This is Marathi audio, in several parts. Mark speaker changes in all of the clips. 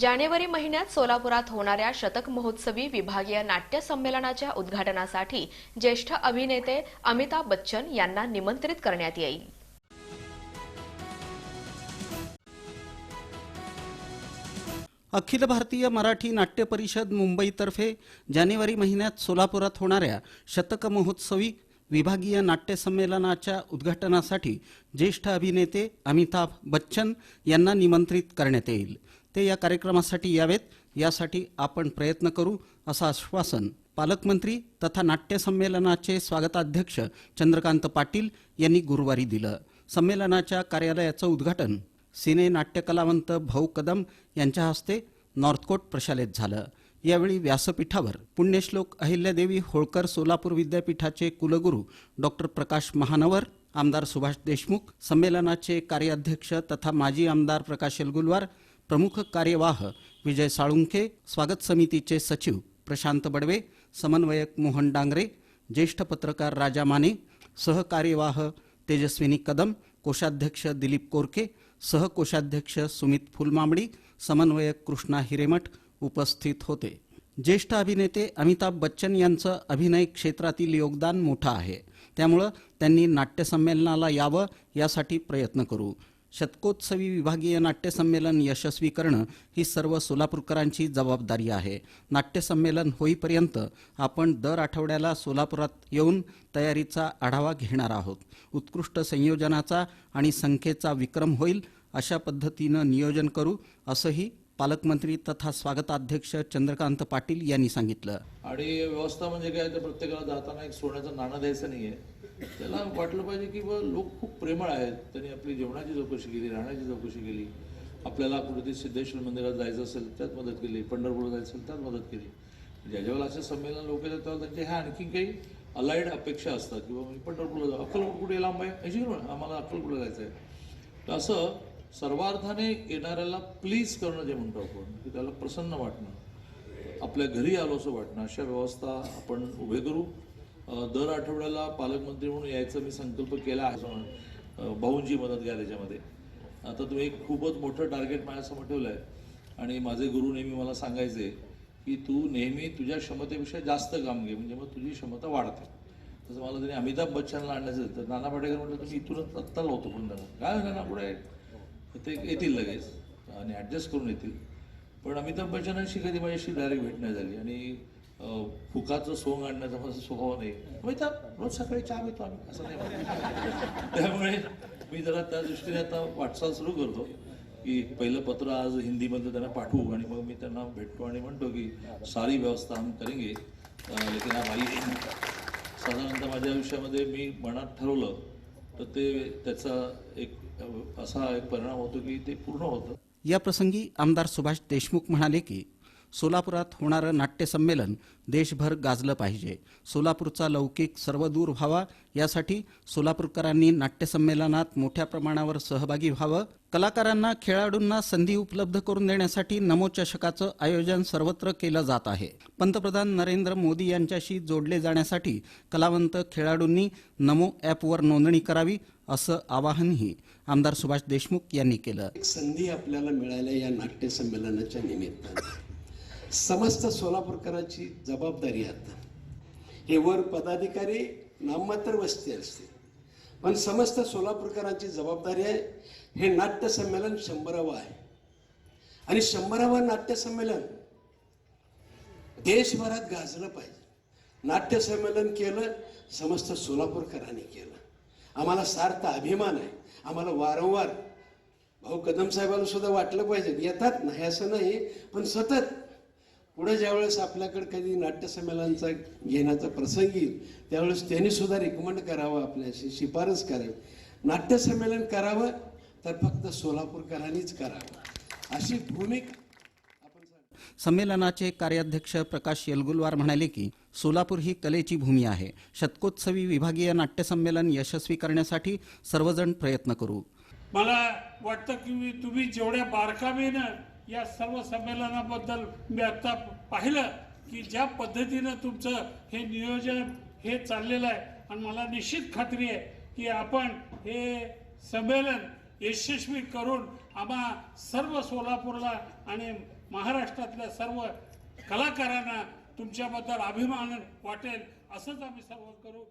Speaker 1: जानेवारी महिन्यात सोलापुरात होणाऱ्या शतक महोत्सवी विभागीय नाट्य संमेलनाच्या उद्घाटनासाठी ज्येष्ठ अभिनेते अमिताभ बच्चन यांना निमंत्रित करण्यात येईल.
Speaker 2: अखिल भारतीय मराठी नाट्य परिषद मुंबईतर्फे जानेवारी महिन्यात सोलापुरात होणाऱ्या शतक महोत्सवी विभागीय नाट्य संमेलनाच्या उद्घाटनासाठी ज्येष्ठ अभिनेते अमिताभ बच्चन यांना निमंत्रित करण्यात येईल. ते या कार्यक्रमासाठी यावेत. यासाठी आपण प्रयत्न करू असं आश्वासन पालकमंत्री तथा नाट्यसंमेलनाचे स्वागताध्यक्ष चंद्रकांत पाटील यांनी गुरुवारी दिलं. संमेलनाच्या कार्यालयाचं उद्घाटन सिने नाट्यकलावंत भाऊ कदम यांच्या हस्ते नॉर्थकोट प्रशालेत झालं. यावेळी व्यासपीठावर पुण्यश्लोक अहिल्यादेवी होळकर सोलापूर विद्यापीठाचे कुलगुरू डॉक्टर प्रकाश महानवर आमदार सुभाष देशमुख संमेलनाचे कार्याध्यक्ष तथा माजी आमदार प्रकाश एलगुलवार प्रमुख कार्यवाह विजय साळुंखे स्वागत समितीचे सचिव प्रशांत बडवे समन्वयक मोहन डांगरे ज्येष्ठ पत्रकार राजा माने सहकार्यवाह तेजस्विनी कदम कोषाध्यक्ष दिलीप कोरके सहकोषाध्यक्ष सुमित फुलमांबडी समन्वयक कृष्णा हिरेमठ उपस्थित होते. ज्येष्ठ अभिनेते अमिताभ बच्चन यांचं अभिनय क्षेत्रातील योगदान मोठं आहे. त्यामुळं त्यांनी नाट्यसंमेलनाला यावं यासाठी प्रयत्न करू. शतकोत्सवी विभागीय नाट्यसंमेलन यशस्वी करणं ही सर्व सोलापूरकरांची जबाबदारी आहे. नाट्यसंमेलन होईपर्यंत आपण दर आठवड्याला सोलापुरात येऊन तयारीचा आढावा घेणार आहोत. उत्कृष्ट संयोजनाचा आणि संख्येचा विक्रम होईल अशा पद्धतीनं नियोजन करू असंही पालकमंत्री तथा स्वागताध्यक्ष चंद्रकांत पाटील यांनी सांगितलं.
Speaker 3: आणि व्यवस्था म्हणजे काय? तर प्रत्येकाला जाताना एक सोन्याचं नाणं द्यायचं नाहीये. त्याला वाटलं पाहिजे की बा लोक खूप प्रेमळ आहेत. त्यांनी आपली जेवणाची चौकशी केली राहण्याची चौकशी केली. आपल्याला कुठेतरी सिद्धेश्वर मंदिरात जायचं असेल त्यात मदत केली. पंढरपूर जायचं असेल त्यात मदत केली. म्हणजे ज्या ज्यावेळेला असे संमेलन लोक येतात तेव्हा त्यांच्या ह्या आणखी काही अलाइड अपेक्षा असतात. किंवा म्हणजे पंढरपूरला जाऊ. अक्कलकोट कुठे लांब आहे? ऐंशी किलोमीटर. आम्हाला अक्कलकोटला जायचं आहे. तर असं सर्वार्थाने येणाऱ्याला प्लीज करणं जे म्हणतो आपण की त्याला प्रसन्न वाटणं. आपल्या घरी आलो असं वाटणं. अशा व्यवस्था आपण उभे करू. दर आठवड्याला पालकमंत्री म्हणून यायचा मी संकल्प केला आहे. भाऊंजी भाऊंची मदत घ्या त्याच्यामध्ये. आता तुम्ही एक खूपच मोठं टार्गेट माझ्यासमोर ठेवलं आहे आणि माझे गुरु नेहमी मला सांगायचे की तू नेहमी तुझ्या क्षमतेपेक्षा जास्त काम घे म्हणजे मग तुझी क्षमता वाढते. तसं मला त्यांनी अमिताभ बच्चनला आणायचं तर नाना पाटेकर म्हटलं तुम्ही इथूनच आत्ता लावतो पण त्यांना काय नाना पुढे? ते येतील लगेच आणि ॲडजस्ट करून येतील. पण अमिताभ बच्चनांशी कधी माझ्याशी डायरेक्ट भेट नाही झाली आणि फुकाचं सोंग आणण्याचा माझा स्वभाव नाही. अमिताभ रोज सकाळी चहा घेतो आम्ही असं नाही त्यामुळे मी जरा त्या दृष्टीने आता वाटचाल सुरू करतो की पहिलं पत्र आज हिंदीमधलं त्यांना पाठवू आणि मग मी त्यांना भेटतो आणि म्हणतो की सारी व्यवस्था हम करेंगे. लेकिन आप साधारणतः माझ्या आयुष्यामध्ये मी मनात ठरवलं तर ते त्याचा एक असा एक परिणाम होतो की ते पूर्ण होतं.
Speaker 2: या प्रसंगी आमदार सुभाष देशमुख म्हणाले की सोलापुरात होणारं नाट्यसंमेलन देशभर गाजलं पाहिजे. सोलापूरचा लौकिक सर्वदूर व्हावा यासाठी सोलापूरकरांनी नाट्यसंमेलनात मोठ्या प्रमाणावर सहभागी व्हावं. कलाकारांना खेळाडूंना संधी उपलब्ध करून देण्यासाठी नमोचषकाचं आयोजन सर्वत्र केलं जात आहे. पंतप्रधान नरेंद्र मोदी यांच्याशी जोडले जाण्यासाठी कलावंत खेळाडूंनी नमो ॲपवर नोंदणी करावी असं आवाहनही आमदार सुभाष देशमुख यांनी केलं.
Speaker 4: संधी आपल्याला मिळाल्या या नाट्यसंमेलनाच्या निमित्तानं. समस्त सोलापूरकरांची जबाबदारी आता. हे वर पदाधिकारी नाममात्र वस्ती असते पण समस्त सोलापूरकरांची जबाबदारी आहे. हे नाट्यसंमेलन शंभरावं आहे. आणि शंभरावं नाट्यसंमेलन देशभरात गाजलं पाहिजे. नाट्यसंमेलन केलं समस्त सोलापूरकरांनी केलं. आम्हाला सार्थ अभिमान आहे. आम्हाला वारंवार भाऊ कदम साहेबांना सुद्धा वाटलं पाहिजे. येतात नाही असं नाही पण सतत पुढे ज्यावेळेस आपल्याकडे कधी नाट्यसंमेलनाचा घेण्याचा प्रसंग येईल त्यावेळेस त्यांनी सुद्धा रिकमेंड करावं आपल्याशी शिफारस करावी. नाट्यसंमेलन करावं तर फक्त सोलापूरकरांनीच करावं. अशी भूमिका
Speaker 2: संमेलनाचे कार्याध्यक्ष प्रकाश येलगुलवार म्हणाले की सोलापूर ही कलेची भूमी आहे. शतकोत्सवी विभागीय नाट्यसंमेलन यशस्वी करण्यासाठी सर्वजण प्रयत्न करू.
Speaker 5: मला वाटतं की तुम्ही जेवढ्या बारकाईनं या सर्व संमेलनाबद्दल मी आत्ता पाहिलं की ज्या पद्धतीनं तुमचं हे नियोजन हे चाललेलं आहे आणि मला निश्चित खात्री आहे की आपण हे संमेलन यशस्वी करून आम्हा सर्व सोलापूरला आणि महाराष्ट्रातल्या सर्व कलाकारांना तुमच्याबद्दल अभिमान वाटेल असंच आम्ही सर्व करू.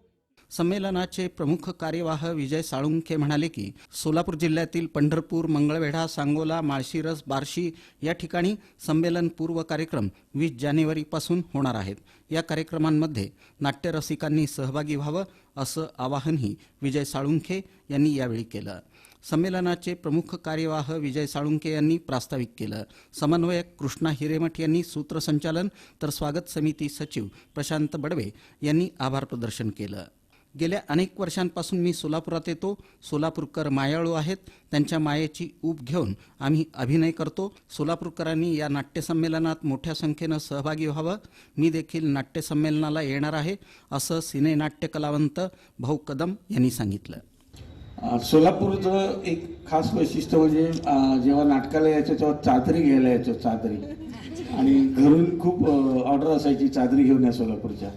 Speaker 2: संमेलनाचे प्रमुख कार्यवाह विजय साळुंखे म्हणाले की सोलापूर जिल्ह्यातील पंढरपूर मंगळवेढा सांगोला माळशिरस बार्शी या ठिकाणी संमेलन पूर्व कार्यक्रम वीस जानेवारीपासून होणार आहेत. या कार्यक्रमांमध्ये नाट्यरसिकांनी सहभागी व्हावं असं आवाहनही विजय साळुंखे यांनी यावेळी केलं. संमेलनाचे प्रमुख कार्यवाह विजय साळुंके यांनी प्रास्ताविक केलं. समन्वयक कृष्णा हिरेमठ यांनी सूत्रसंचालन तर स्वागत समिती सचिव प्रशांत बडवे यांनी आभार प्रदर्शन केलं. गेल्या अनेक वर्षांपासून मी सोलापुरात येतो. सोलापूरकर मायाळू आहेत. त्यांच्या मायेची ऊब घेऊन आम्ही अभिनय करतो. सोलापूरकरांनी या नाट्यसंमेलनात मोठ्या संख्येनं सहभागी व्हावं. मी देखील नाट्यसंमेलनाला येणार आहे असं सिने नाट्य कलावंत भाऊ कदम यांनी सांगितलं.
Speaker 6: सोलापूरचं एक खास वैशिष्ट्य म्हणजे जेव्हा नाटकाला यायचं तेव्हा चादरी घ्यायला यायचो चादरी. आणि घरून खूप ऑर्डर असायची चादरी घेऊन या सोलापूरच्या.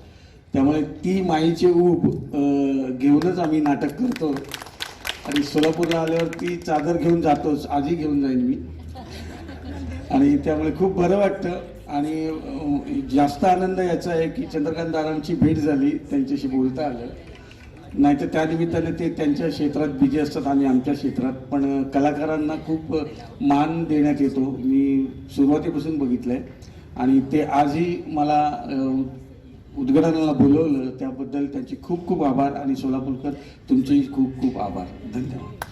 Speaker 6: त्यामुळे ती माईची ऊब घेऊनच आम्ही नाटक करतो. आणि सोलापूरला आल्यावर ती चादर घेऊन जातोच आजही घेऊन जाईन मी. आणि त्यामुळे खूप बरं वाटतं. आणि जास्त आनंद याचा आहे की चंद्रकांत दादांची भेट झाली त्यांच्याशी बोलता आलं. नाही तर ते त्यांच्या क्षेत्रात बिझी असतात आम्ही आमच्या क्षेत्रात. पण कलाकारांना खूप मान देण्यात येतो. मी सुरुवातीपासून बघितलं आहे आणि ते आजही मला उद्घाटनाला बोलवलं त्याबद्दल त्यांचे खूप खूप आभार आणि सोलापूरकर तुमचेही खूप खूप आभार. धन्यवाद.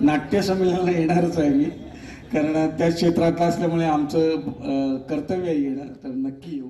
Speaker 6: नाट्य संमेलनाला येणारच आहे मी कारण त्या क्षेत्रातला असल्यामुळे आमचं कर्तव्य येणार तर नक्की येऊ.